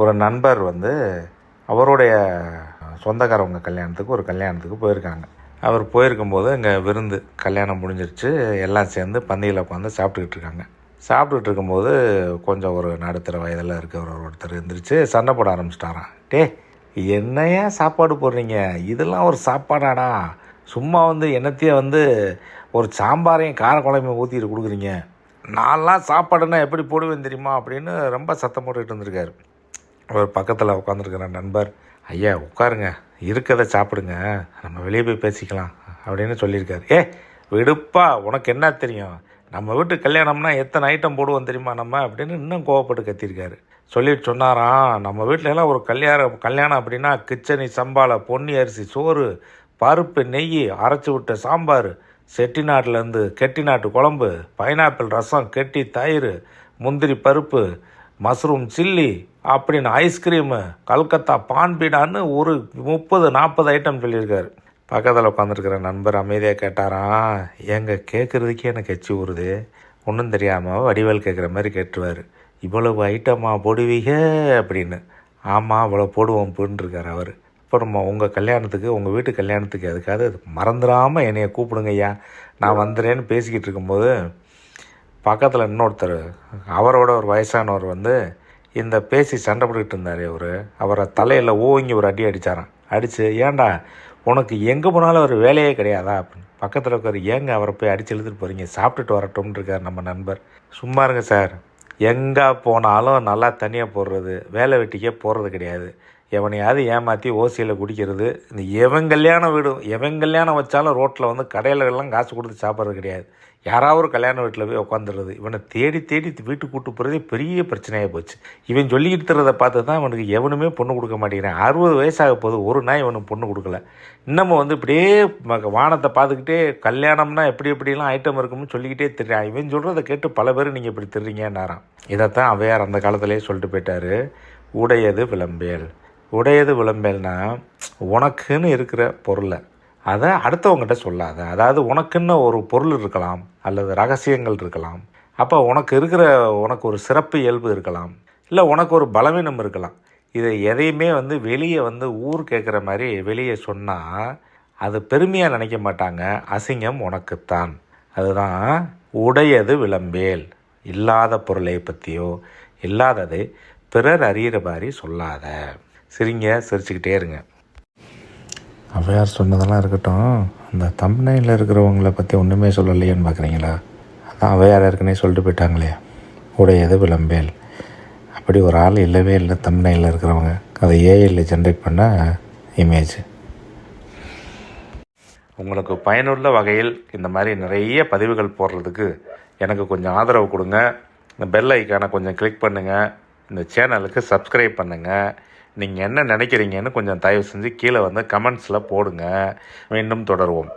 ஒரு நண்பர் வந்து அவருடைய சொந்தக்காரவங்க கல்யாணத்துக்கு ஒரு கல்யாணத்துக்கு போயிருக்காங்க. அவர் போயிருக்கும்போது இங்கே விருந்து கல்யாணம் முடிஞ்சிருச்சு. எல்லாம் சேர்ந்து பந்தியில் உட்காந்து சாப்பிட்டுக்கிட்டு இருக்காங்க. சாப்பிட்டுட்டு இருக்கும்போது கொஞ்சம் ஒரு நடுத்தர வயதில் இருக்கிற ஒருத்தர் எழுந்திரிச்சு சண்டை போட ஆரம்பிச்சிட்டாரான் டே என்னையா சாப்பாடு போடுறீங்க? இதெல்லாம் ஒரு சாப்பாடாடா. சும்மா வந்து என்னத்தையும் வந்து ஒரு சாம்பாரையும் கார குழம்பையும் ஊற்றிட்டு கொடுக்குறீங்க. நான்லாம் சாப்பாடுன்னா எப்படி போடுவேன் தெரியுமா? அப்படின்னு ரொம்ப சத்தம் போட்டுக்கிட்டு இருந்திருக்காரு. ஒரு பக்கத்தில் உட்காந்துருக்கிற நண்பர் ஐயா உட்காருங்க. இருக்கதை சாப்பிடுங்க. நம்ம வெளியே போய் பேசிக்கலாம். அப்படின்னு சொல்லியிருக்காரு. ஏ விடுப்பா. உனக்கு என்ன தெரியும்? நம்ம வீட்டு கல்யாணம்னா எத்தனை ஐட்டம் போடுவோம் தெரியுமா நம்ம? அப்படின்னு இன்னும் கோவப்பட்டு கத்திருக்காரு சொல்லிட்டு சொன்னாராம் நம்ம வீட்டிலலாம் எல்லாம் ஒரு கல்யாணம் கல்யாணம் அப்படின்னா கிச்சனி சம்பாலை பொன்னி அரிசி சோறு பருப்பு நெய் அரைச்சி விட்ட சாம்பார் செட்டிநாட்டிலேருந்து கெட்டி நாட்டு குழம்பு பைனாப்பிள் ரசம் கெட்டி தயிர் முந்திரி பருப்பு மஷ்ரூம் சில்லி அப்படின்னு ஐஸ்கிரீமு கல்கத்தா பான்பீடான்னு ஒரு முப்பது நாற்பது ஐட்டம் சொல்லியிருக்காரு. பக்கத்தில் உட்காந்துருக்கிற நண்பர் அமைதியாக கேட்டாராம் ஏங்க கேட்குறதுக்கே எனக்கு எச்சி ஊறுது? ஒன்றும் தெரியாமல் வடிவேல் கேட்குற மாதிரி கேட்டுருவார். இவ்வளவு ஐட்டமாக போடுவீங்க அப்படின்னு. ஆமாம் இவ்வளோ போடுவோம் இருக்கார் அவர். அப்புறமா உங்கள் கல்யாணத்துக்கு உங்கள் வீட்டு கல்யாணத்துக்கு எதுக்காவது மறந்துடாமல் என்னைய கூப்பிடுங்க ஐயா. நான் வந்துடுறேன்னு பேசிக்கிட்டு இருக்கும்போது பக்கத்தில் இன்னொருத்தர் அவரோட ஒரு வயசானவர் வந்து இந்த பேசி சண்டை போட்டுக்கிட்டு இருந்தார் அவர். அவரை தலையில் ஓங்கி ஒரு அடி அடித்தாராம் அடித்து ஏன்டா உனக்கு எங்கே போனாலும் ஒரு வேலையே கிடையாதா? அப்படின்னு. பக்கத்தில் இருக்கிற ஏங்க அவரை போய் அடித்து இழுத்துட்டு போகிறீங்க சாப்பிட்டுட்டு வரட்டும்னு இருக்கார் நம்ம நண்பர். சும்மா இருங்க சார். எங்கே போனாலும் நல்லா தனியாக போடுறது வேலை வெட்டிக்கே போகிறது கிடையாது. எவனையாவது ஏமாற்றி ஓசியில் குடிக்கிறது. இந்த எவன் கல்யாணம் வீடு எவன் கல்யாணம் வச்சாலும் ரோட்டில் வந்து கடையிலெல்லாம் காசு கொடுத்து சாப்பிட்றது கிடையாது. யாராவது ஒரு கல்யாண வீட்டில் போய் உட்காந்துடுறது இவனை தேடி தேடி வீட்டுக்கு கூட்டு போகிறதே பெரிய பிரச்சனையாக போச்சு. இவன் சொல்லிக்கிட்டு இருக்கிறத பார்த்து தான் இவனுக்கு எவனுமே பொண்ணு கொடுக்க மாட்டேங்கிறான். அறுபது வயசாக போது ஒரு நாய் இவனுக்கு பொண்ணு கொடுக்கல. இன்னமும் வந்து இப்படியே ம- வானத்தை பார்த்துக்கிட்டே கல்யாணம்னா எப்படி எப்படிலாம் ஐட்டம் இருக்கும்னு சொல்லிக்கிட்டே தெரியான் இவன் சொல்கிறத கேட்டு பல பேர் நீங்கள் இப்படி தெரிறீங்கன்னாராம். இதைத்தான் அவையார் அந்த காலத்திலே சொல்லிட்டு போயிட்டாரு. உடையது விளம்பேல். உடையது விளம்பேல்னா உனக்குன்னு இருக்கிற பொருளை அதை அடுத்தவங்ககிட்ட சொல்லாத. அதாவது உனக்குன்னு ஒரு பொருள் இருக்கலாம் அல்லது ரகசியங்கள் இருக்கலாம். அப்போ உனக்கு இருக்கிற உனக்கு ஒரு சிறப்பு இயல்பு இருக்கலாம். இல்லை உனக்கு ஒரு பலவீனம் இருக்கலாம். இதை எதையுமே வந்து வெளியே வந்து ஊர் கேட்குற மாதிரி வெளியே சொன்னால் அது பெருமையாக நினைக்க மாட்டாங்க. அசிங்கம் உனக்குத்தான். அதுதான் உடையது விளம்பேல். இல்லாத பொருளை பற்றியோ இல்லாததை பிறர் அறிகிற மாதிரி சொல்லாத. சிரிங்க சிரிச்சுக்கிட்டே இருங்க. அவையார் சொன்னதெல்லாம் இருக்கட்டும் அந்த தம்னையில் இருக்கிறவங்கள பற்றி ஒன்றுமே சொல்லலையேன்னு பார்க்குறீங்களா அதான் அவையார் ஏற்கனவே சொல்லிட்டு போயிட்டாங்களே. உடையது விளம்பேல்? அப்படி ஒரு ஆள் இல்லவே இல்லை தம்னையில் இருக்கிறவங்க. அதை ஏஐயில் ஜென்ரேட் பண்ண இமேஜ் உங்களுக்கு பயனுள்ள வகையில் இந்த மாதிரி நிறைய பதிவுகள் போடுறதுக்கு எனக்கு கொஞ்சம் ஆதரவு கொடுங்க. இந்த பெல் ஐக்கானை கொஞ்சம் கிளிக் பண்ணுங்கள் இந்த சேனலுக்கு சப்ஸ்கிரைப் பண்ணுங்கள் நீங்கள் என்ன நினைக்கிறீங்கன்னு கொஞ்சம் தயவு செஞ்சு கீழே வந்து கமெண்ட்ஸில் போடுங்க. மீண்டும் தொடருவோம்.